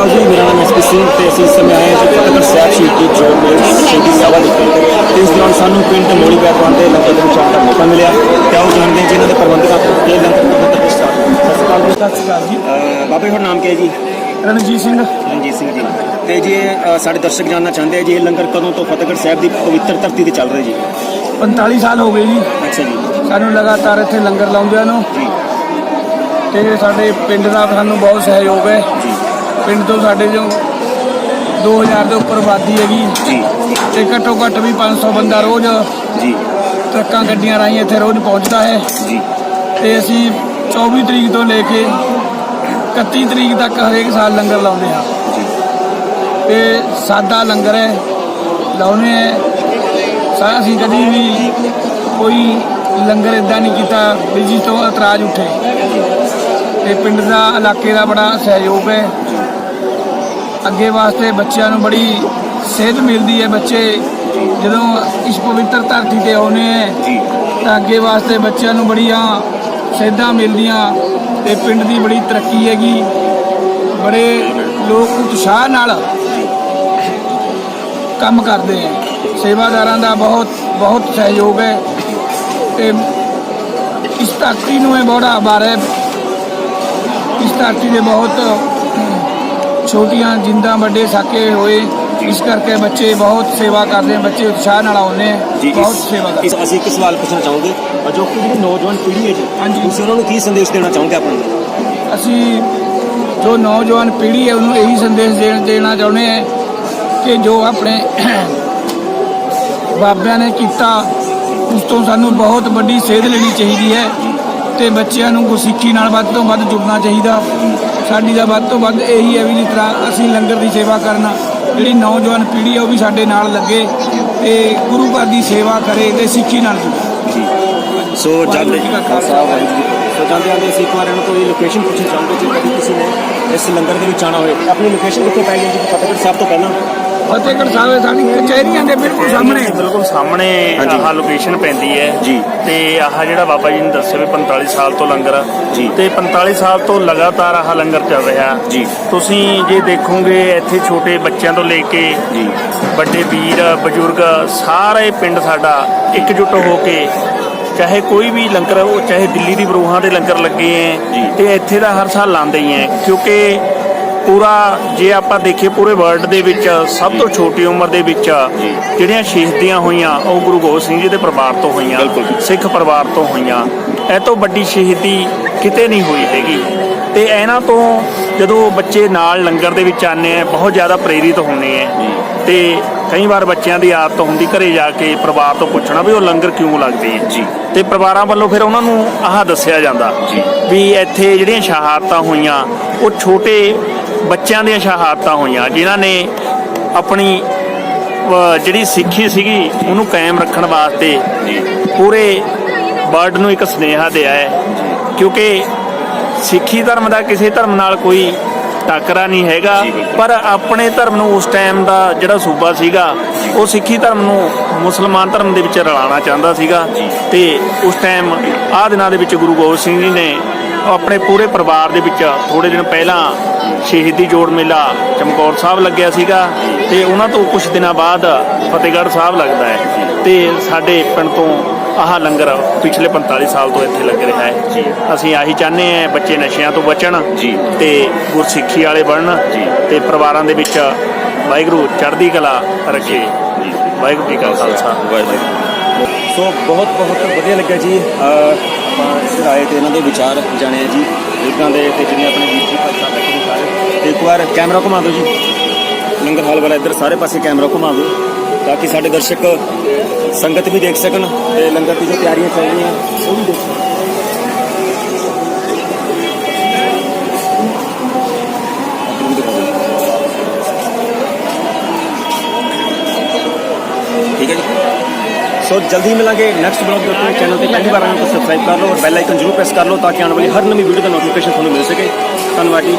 ਅਕਾਲ ਜੀ ਮੇਰਾ ਨਾਮ ਐਸਪੀ ਸਿੰਘ ਤੇ ਅਸੀਂ ਇਸ ਸਮੇਂ ਆਏ ਹਾਂ ਜੀ ਫਤਿਹਗੜ੍ਹ ਸਾਹਿਬ ਸ਼ਹੀਦੀ ਜੋੜ ਮੇਲ ਸ਼ਹੀਦੀ ਸਭਾ ਦੇ ਤੇ ਇਸ ਦੌਰਾਨ ਸਾਨੂੰ ਪਿੰਡ ਮੋੜੀ ਬੈਠਵਾਨ ਦੇ ਲੰਗਰ ਦੇ ਵਿੱਚ ਆਉਣ ਦਾ ਮੌਕਾ ਮਿਲਿਆ ਤੇ ਆਓ ਜਾਣਦੇ ਹਾਂ ਜੀ ਇਹਨਾਂ ਦੇ ਪ੍ਰਬੰਧਕਾਂ ਤੋਂ ਲੰਗਰ ਕਦੋਂ ਤੱਕ ਸਟਾਰਟ ਸਤਿ ਸ਼੍ਰੀ ਅਕਾਲ ਜੀ ਸਤਿ ਸ਼੍ਰੀ ਅਕਾਲ ਜੀ ਬਾਬੇ ਹੋਰ ਨਾਮ ਕੀ ਹੈ ਜੀ ਰਣਜੀਤ ਸਿੰਘ ਰਣਜੀਤ ਸਿੰਘ ਜੀ ਤੇ ਜੀ ਸਾਡੇ ਦਰਸ਼ਕ ਜਾਣਨਾ ਚਾਹੁੰਦੇ ਆ ਜੀ ਇਹ ਲੰਗਰ ਕਦੋਂ ਤੋਂ ਫਤਿਹਗੜ੍ਹ ਸਾਹਿਬ ਦੀ ਪਵਿੱਤਰ ਧਰਤੀ ਤੇ ਚੱਲ ਰਿਹਾ ਜੀ 45 ਸਾਲ ਹੋ ਗਏ ਜੀ। ਅੱਛਾ ਜੀ। ਸਾਨੂੰ ਲਗਾਤਾਰ ਇੱਥੇ ਲੰਗਰ ਲਾਉਂਦਿਆਂ ਨੂੰ। ਜੀ। ਤੇ ਸਾਡੇ ਪਿੰਡ ਦਾ ਸਾਨੂੰ ਬਹੁਤ ਸਹਿਯੋਗ ਹੈ। ਜੀ। ਪਿੰਡ ਤੋਂ ਸਾਡੇ ਜੋ 2000 ਦੇ ਉੱਪਰ ਆਬਾਦੀ ਹੈਗੀ। ਜੀ। ਤੇ ਘੱਟੋ ਘੱਟ ਵੀ 500 ਬੰਦਾ ਰੋਜ਼ ਜੀ। ਟਰੱਕਾਂ ਗੱਡੀਆਂ ਰਾਹੀਂ ਇੱਥੇ ਰੋਜ਼ ਪਹੁੰਚਦਾ ਹੈ। ਜੀ। ਤੇ ਅਸੀਂ 24 ਤਰੀਕ ਤੋਂ ਲੈ ਕੇ 31 ਤਰੀਕ ਤੱਕ ਹਰੇਕ ਸਾਲ ਲੰਗਰ ਲਾਉਂਦੇ ਹਾਂ। ਜੀ। ਤੇ ਸਾਦਾ ਲੰਗਰ ਹੈ ਲਾਉਨੇ ਹੈ। ਸਾ ਅਸੀਂ ਕਦੀ ਵੀ ਕੋਈ ਲੰਗਰ ਇਦਾਂ ਨਹੀਂ ਕੀਤਾ ਵੀ ਤੋਂ ਇਤਰਾਜ਼ ਉੱਠੇ। ਤੇ ਪਿੰਡ ਦਾ ਇਲਾਕੇ ਦਾ ਬੜਾ ਸਹਿਯੋਗ ਹੈ। ਅੱਗੇ ਵਾਸਤੇ ਬੱਚਿਆਂ ਨੂੰ ਬੜੀ ਸੇਧ ਮਿਲਦੀ ਹੈ ਬੱਚੇ। ਜਦੋਂ ਇਸ ਪਵਿੱਤਰ ਧਰਤੀ ਤੇ ਆਉਨੇ ਹੈ ਤਾਂ ਅੱਗੇ ਵਾਸਤੇ ਬੱਚਿਆਂ ਨੂੰ ਬੜੀਆਂ ਸੇਧਾਂ ਮਿਲਦੀਆਂ ਤੇ ਪਿੰਡ ਦੀ ਬੜੀ ਤਰੱਕੀ ਹੈਗੀ। ਬੜੇ ਲੋਕ ਉਤਸ਼ਾਹ ਨਾਲ ਕੰਮ ਕਰਦੇ ਹੈ। ਸੇਵਾਦਾਰਾਂ ਦਾ ਬਹੁਤ ਬਹੁਤ ਸਹਿਯੋਗ ਹੈ। ਤੇ ਇਸ ਧਰਤੀ ਨੂੰ ਇਹ ਬੜਾ ਆਭਾਰ ਹੈ। ਇਸ ਧਰਤੀ ਦੇ ਬਹੁਤ ਛੋਟੀਆਂ ਜਿੰਦਾਂ ਵੱਡੇ ਸਾਕੇ ਹੋਏ ਇਸ ਕਰਕੇ ਬੱਚੇ ਬਹੁਤ ਸੇਵਾ ਕਰਦੇ ਹਨ ਬੱਚੇ ਉਤਸ਼ਾਹ ਨਾਲ ਆਉਂਦੇ ਜੀ ਬਹੁਤ ਸੇਵਾ ਕਰਦੇ ਇਸ ਅਸੀਂ ਇੱਕ ਸਵਾਲ ਪੁੱਛਣਾ ਚਾਹੋਗੇ ਅ, ਜੋ ਕਿ ਜਿਹੜੀ ਨੌਜਵਾਨ ਪੀੜ੍ਹੀ ਹੈ ਜੀ ਹਾਂਜੀ। ਤੁਸੀਂ ਉਹਨਾਂ ਨੂੰ ਕੀ ਸੰਦੇਸ਼ ਦੇਣਾ ਚਾਹੋਗੇ ਆਪਣੇ ਅਸੀਂ ਜੋ ਨੌਜਵਾਨ ਪੀੜ੍ਹੀ ਹੈ ਉਹਨੂੰ ਇਹੀ ਸੰਦੇਸ਼ ਦੇਣ ਦੇਣਾ ਚਾਹੁੰਦੇ ਹਾਂ ਕਿ ਜੋ ਆਪਣੇ ਬਾਬਿਆਂ ਨੇ ਕੀਤਾ ਉਸ ਤੋਂ ਸਾਨੂੰ ਬਹੁਤ ਵੱਡੀ ਸੇਧ ਲੈਣੀ ਚਾਹੀਦੀ ਹੈ। ਤੇ ਬੱਚਿਆਂ ਨੂੰ ਗੁਰਸਿੱਖੀ ਨਾਲ ਵੱਧ ਤੋਂ ਵੱਧ ਜੁੜਨਾ ਚਾਹੀਦਾ। ਸਾਡੀ ਦਾ ਵੱਧ ਤੋਂ ਵੱਧ ਇਹੀ ਹੈ ਵੀ ਜਿਸ ਤਰ੍ਹਾਂ ਅਸੀਂ ਲੰਗਰ ਦੀ ਸੇਵਾ ਕਰਨਾ ਜਿਹੜੀ ਨੌਜਵਾਨ ਪੀੜ੍ਹੀ ਹੈ ਉਹ ਵੀ ਸਾਡੇ ਨਾਲ ਲੱਗੇ ਤੇ ਗੁਰੂ ਘਰ ਦੀ ਸੇਵਾ ਕਰੇ ਤੇ ਸਿੱਖੀ ਨਾਲ ਜੁੜੇ। ਸੋ ਵਾਹਿਗੁਰੂ ਜੀ ਕਾ ਖਾਲਸਾ, ਵਾਹਿਗੁਰੂ ਜੀ ਕੀ ਫਤਿਹ। ਸੋ ਜਾਂਦੇ ਜਾਂਦੇ ਅਸੀਂ ਇੱਕ ਵਾਰ ਇਹਨਾਂ ਤੋਂ ਇਹ ਲੋਕੇਸ਼ਨ ਪੁੱਛਣਾ ਚਾਹੁੰਦੇ ਜੇ ਕਦੀ ਕਿਸੇ ਨੇ ਇਸ ਲੰਗਰ ਦੇ ਵਿੱਚ ਆਉਣਾ ਹੋਵੇ ਆਪਣੀ ਲੋਕੇਸ਼ਨ ਕਿੱਥੇ ਪੈ ਜਾਂਦੀ ਫਤਿਹਗੜ੍ਹ ਸਾਹਿਬ ਤੋਂ ਪਹਿਲਾਂ। ਫਤਿਹਗੜ੍ਹ ਸਾਹਿਬ ਸਾਡੀ ਕਚਹਿਰੀਆਂ ਦੇ ਬਿਲਕੁਲ ਸਾਹਮਣੇ ਬਿਲਕੁਲ ਸਾਹਮਣੇ। ਆਹ ਲੋਕੇਸ਼ਨ ਪੈਂਦੀ ਹੈ ਜੀ। ਤੇ ਆਹ ਜਿਹੜਾ ਬਾਬਾ ਜੀ ਨੇ ਦੱਸਿਆ ਵੀ 45 ਸਾਲ ਤੋਂ ਲੰਗਰ ਆ। ਜੀ। ਤੇ 45 ਸਾਲ ਤੋਂ ਲਗਾਤਾਰ ਆਹ ਲੰਗਰ ਚੱਲ ਰਿਹਾ ਜੀ। ਤੁਸੀਂ ਜੇ ਦੇਖੋਗੇ ਇੱਥੇ ਛੋਟੇ ਬੱਚਿਆਂ ਤੋਂ ਲੈ ਕੇ ਜੀ ਵੱਡੇ ਵੀਰ ਬਜ਼ੁਰਗ ਸਾਰੇ ਪਿੰਡ ਸਾਡਾ ਇਕਜੁੱਟ ਹੋ ਕੇ ਚਾਹੇ ਕੋਈ ਵੀ ਲੰਗਰ ਉਹ ਚਾਹੇ ਦਿੱਲੀ ਦੀ ਬਰੂਹਾਂ ਦੇ ਲੰਗਰ ਲੱਗੇ। ਐ ਤੇ ਇੱਥੇ ਦਾ ਹਰ ਸਾਲ ਲਾਉਂਦੇ ਹੀ ਐ ਕਿਉਂਕਿ ਪੂਰਾ ਜੇ ਆਪਾਂ ਦੇਖੀਏ ਪੂਰੇ ਵਰਲਡ ਦੇ ਵਿੱਚ ਸਭ ਤੋਂ ਛੋਟੀ ਉਮਰ ਦੇ ਵਿੱਚ ਜਿਹੜੀਆਂ ਸ਼ਹੀਦੀਆਂ ਹੋਈਆਂ ਉਹ ਗੁਰੂ ਗੋਬਿੰਦ ਸਿੰਘ ਜੀ ਦੇ ਪਰਿਵਾਰ ਤੋਂ ਹੋਈਆਂ। ਸਿੱਖ ਪਰਿਵਾਰ ਤੋਂ ਹੋਈਆਂ। ਇਹ ਤੋਂ ਵੱਡੀ ਸ਼ਹੀਦੀ ਕਿਤੇ ਨਹੀਂ ਹੋਈ ਹੈਗੀ। ਤੇ ਇਹਨਾਂ ਤੋਂ ਜਦੋਂ ਬੱਚੇ ਨਾਲ ਲੰਗਰ ਦੇ ਵਿੱਚ ਆਨੇ ਆ ਬਹੁਤ ਜ਼ਿਆਦਾ ਪ੍ਰੇਰਿਤ ਹੁੰਦੇ ਆ। ਤੇ ਕਈ ਵਾਰ ਬੱਚਿਆਂ ਦੀ ਆਦਤ ਹੁੰਦੀ ਘਰੇ ਜਾ ਕੇ ਪਰਿਵਾਰ ਤੋਂ ਪੁੱਛਣਾ ਵੀ ਉਹ ਲੰਗਰ ਕਿਉਂ ਲੱਗਦੇ ਆ। ਜੀ। ਤੇ ਪਰਿਵਾਰਾਂ ਵੱਲੋਂ ਫਿਰ ਉਹਨਾਂ ਨੂੰ ਆਹ ਦੱਸਿਆ ਜਾਂਦਾ ਵੀ ਇੱਥੇ ਜਿਹੜੀਆਂ ਸ਼ਹਾਦਤਾਂ ਹੋਈਆਂ ਉਹ ਛੋਟੇ ਬੱਚਿਆਂ ਦੀਆਂ ਸ਼ਹਾਦਤਾਂ ਹੋਈਆਂ ਜਿਨ੍ਹਾਂ ਨੇ ਆਪਣੀ ਜਿਹੜੀ ਸਿੱਖੀ ਸੀਗੀ ਉਹਨੂੰ ਕਾਇਮ ਰੱਖਣ ਵਾਸਤੇ ਪੂਰੇ ਵਰਲਡ ਨੂੰ ਇੱਕ ਸੁਨੇਹਾ ਦਿਆ ਹੈ। ਕਿਉਂਕਿ ਸਿੱਖੀ ਧਰਮ ਦਾ ਕਿਸੇ ਧਰਮ ਨਾਲ ਕੋਈ ਟੱਕਰਾ ਨਹੀਂ ਹੈਗਾ ਪਰ ਆਪਣੇ ਧਰਮ ਨੂੰ ਉਸ ਟਾਈਮ ਦਾ ਜਿਹੜਾ ਸੂਬਾ ਸੀਗਾ ਉਹ ਸਿੱਖੀ ਧਰਮ ਨੂੰ ਮੁਸਲਮਾਨ ਧਰਮ ਦੇ ਵਿੱਚ ਰਲਾਉਣਾ ਚਾਹੁੰਦਾ ਸੀਗਾ ਤੇ ਉਸ ਟਾਈਮ ਆਹ ਦਿਨਾਂ ਦੇ ਵਿੱਚ ਗੁਰੂ ਗੋਬਿੰਦ ਸਿੰਘ ਜੀ ਨੇ ਆਪਣੇ ਪੂਰੇ ਪਰਿਵਾਰ ਦੇ ਵਿੱਚ ਥੋੜੇ ਦਿਨ ਪਹਿਲਾਂ ਸ਼ਹੀਦੀ ਜੋੜ ਮੇਲਾ ਚਮਕੌਰ ਸਾਹਿਬ ਲੱਗਿਆ ਸੀਗਾ ਤੇ ਉਹਨਾਂ ਤੋਂ ਕੁਝ ਦਿਨਾਂ ਬਾਅਦ ਫਤਿਹਗੜ੍ਹ ਸਾਹਿਬ ਲੱਗਦਾ ਹੈ ਤੇ ਸਾਡੇ ਪਿੰਡ ਤੋਂ ਆਹ ਲੰਗਰ ਪਿਛਲੇ 45 ਸਾਲ ਤੋਂ ਇੱਥੇ ਲੱਗ ਰਿਹਾ ਹੈ। ਅਸੀਂ ਆਹੀ ਚਾਹੁੰਦੇ ਹਾਂ ਬੱਚੇ ਨਸ਼ਿਆਂ ਤੋਂ ਬਚਣ ਜੀ। ਤੇ ਗੁਰਸਿੱਖੀ ਵਾਲੇ ਬਣਨ ਤੇ ਪਰਿਵਾਰਾਂ ਦੇ ਵਿੱਚ ਵਾਹਿਗੁਰੂ ਚੜ੍ਹਦੀ ਕਲਾ ਰੱਖੇ। ਵਾਹਿਗੁਰੂ ਜੀ ਕਾ ਖਾਲਸਾ। ਸੋ ਬਹੁਤ ਬਹੁਤ ਵਧੀਆ ਲੱਗਿਆ ਜੀ। ਆਪਾਂ ਇੱਧਰ ਆਏ ਤੇ ਇਹਨਾਂ ਦੇ ਵਿਚਾਰ ਜਾਣੇ ਆ ਜੀ ਲੋਕਾਂ ਦੇ ਤੇ ਜਿੰਨੇ ਆਪਣੇ ਵੀਰ ਜੀ ਭਾਈ ਬੈਠੇ ਨੇ ਸਾਰੇ। ਤੇ ਇੱਕ ਵਾਰ ਕੈਮਰਾ ਘੁਮਾ ਦਿਓ ਜੀ। ਲੰਗਰ ਹਾਲ ਵਾਲਾ ਇੱਧਰ ਸਾਰੇ ਪਾਸੇ ਕੈਮਰਾ ਘੁਮਾ ਦਿਓ ਤਾਂ ਕਿ ਸਾਡੇ ਦਰਸ਼ਕ ਸੰਗਤ ਵੀ ਦੇਖ ਸਕਣ ਤੇ ਲੰਗਰ ਦੀ ਜੋ ਤਿਆਰੀਆਂ ਚੱਲ ਰਹੀਆਂ, ਉਹ ਵੀ ਦੇਖ ਸਕਣ। ਸੋ ਜਲਦੀ ਮਿਲਾਂਗੇ ਨੈਕਸਟ ਬਲੌਗ ਦੇ ਉੱਤੇ। ਚੈਨਲ ਤੇ ਪਹਿਲੀ ਵਾਰ ਆਏ ਹੋ ਤਾਂ ਸਬਸਕ੍ਰਾਈਬ ਕਰ ਲਓ ਔਰ ਬੈਲ ਆਈਕਨ ਜ਼ਰੂਰ ਪ੍ਰੈਸ ਕਰ ਲਓ ਤਾਂ ਕਿ ਆਉਣ ਵਾਲੀ ਹਰ ਨਵੀਂ ਵੀਡੀਓ ਦਾ ਨੋਟੀਫਿਕੇਸ਼ਨ ਤੁਹਾਨੂੰ ਮਿਲ ਸਕੇ। ਧੰਨਵਾਦ ਜੀ।